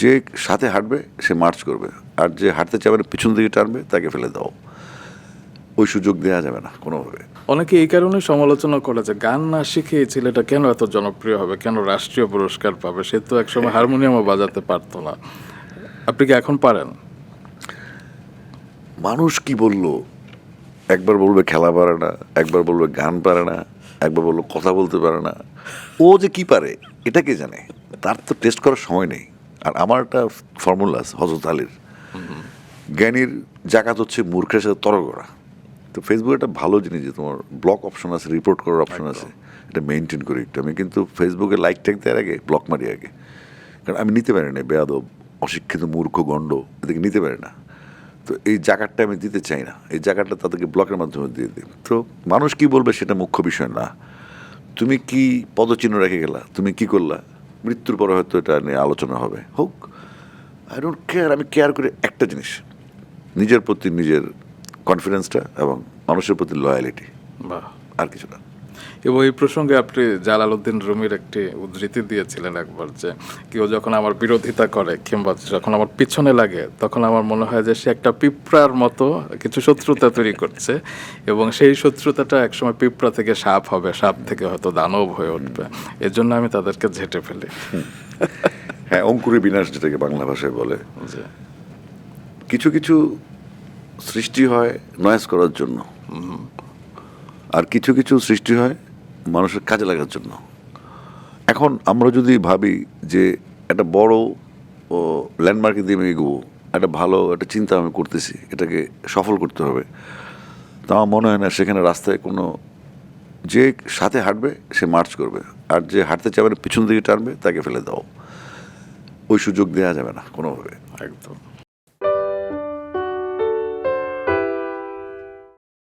যে সাথে হাঁটবে সে মার্চ করবে। আর যে হাঁটতে চাবে না পিছন দিকে টানবে তাকে ফেলে দাও। ওই সুযোগ দেওয়া যাবে না কোনোভাবে। অনেকে এই কারণে সমালোচনা করে যে গান না শিখে এই ছেলেটা কেন এত জনপ্রিয় হবে কেন রাষ্ট্রীয় পুরস্কার পাবে? সে তো একসময় হারমোনিয়ামও বাজাতে পারতো না। আপনি কি এখন পারেন? মানুষ কি বলল? একবার বলবে খেলা পারে না একবার বলবে গান পারে না একবার বলল কথা বলতে পারে না। ও যে কি পারে এটা কে জানে? তার তো টেস্ট করার সময় নেই। আর আমার একটা ফর্মুলা আছে হজরত আলীর। জ্ঞানীর জাকাত হচ্ছে মূর্খের সাথে তর্ক করা। তো ফেসবুকে একটা ভালো জিনিস যে তোমার ব্লক অপশন আছে রিপোর্ট করার অপশন আছে। এটা মেনটেন করি একটু। আমি কিন্তু ফেসবুকে লাইক ট্যাগ দেওয়ার আগে ব্লক মারি আগে। কারণ আমি নিতে পারি না বেয়াদব অশিক্ষিত মূর্খ গণ্ড এদেরকে নিতে পারি না। তো এই জায়গাটা আমি দিতে চাই না। এই জায়গাটা তাদেরকে ব্লকের মাধ্যমে দিয়ে দিই তো মানুষ কি বলবে সেটা মুখ্য বিষয় না। তুমি কি পদচিহ্ন রেখে গেলা? তুমি কি করলা? মৃত্যুর পরে হয়তো এটা নিয়ে আলোচনা হবে। হোক আই ডোন্ট কেয়ার আমি কেয়ার করি একটা জিনিস। নিজের প্রতি নিজের কনফিডেন্সটা এবং মানুষের প্রতি লয়ালিটি বা আর কিছু না। এবং এই প্রসঙ্গে আপনি জালালউদ্দিন রুমির একটি উদ্ধৃতি দিয়েছিলেন একবার যে কেউ যখন আমার বিরোধিতা করে কিংবা যখন আমার পিছনে লাগে তখন আমার মনে হয় যে সে একটা পিঁপড়ার মতো কিছু শত্রুতা তৈরি করছে এবং সেই শত্রুতাটা একসময় পিঁপড়া থেকে সাপ হবে সাপ থেকে হয়তো দানব হয়ে উঠবে। এর জন্য আমি তাদেরকে ঝেঁটে ফেলি। হ্যাঁ অঙ্কুরের বিনাশ যেটাকে বাংলা ভাষায় বলে যে কিছু কিছু সৃষ্টি হয় নয়েস করার জন্য। আর কিছু কিছু সৃষ্টি হয় মানুষের কাজে লাগার জন্য। এখন আমরা যদি ভাবি যে একটা বড় ল্যান্ডমার্কে দিয়ে আমি এগোবো, একটা ভালো, একটা চিন্তা আমি করতেছি, এটাকে সফল করতে হবে, তা আমার মনে হয় না সেখানে রাস্তায় কোনো যে সাথে হাঁটবে, সে মার্চ করবে। আর যে হাঁটতে চাবে পিছন দিকে টানবে, তাকে ফেলে দাও। ওই সুযোগ দেওয়া যাবে না কোনোভাবে। একদম।